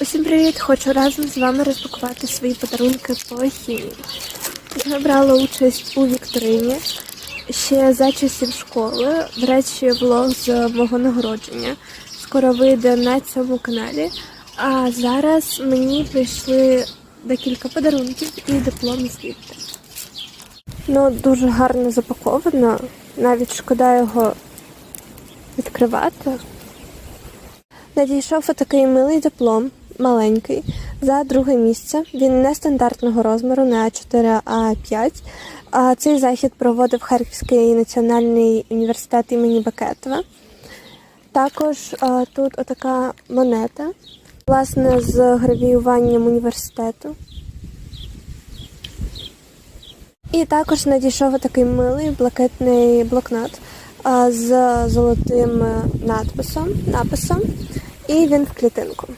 Усім привіт! Хочу разом з вами розпакувати свої подарунки по хімії. Я брала участь у вікторині ще за часів школи. До речі, влог з мого нагородження скоро вийде на цьому каналі. А зараз мені прийшли декілька подарунків і диплом звідти. Ну, дуже гарно запаковано. Навіть шкода його відкривати. Надійшов такий милий диплом, маленький, за друге місце. Він нестандартного розміру, не А4, а А5. А цей захід проводив Харківський національний університет імені Бекетова. Також а, тут отака монета, власне, з гравіюванням університету. І також надійшов такий милий блакитний блокнот з золотим надписом, написом, і він в клітинку.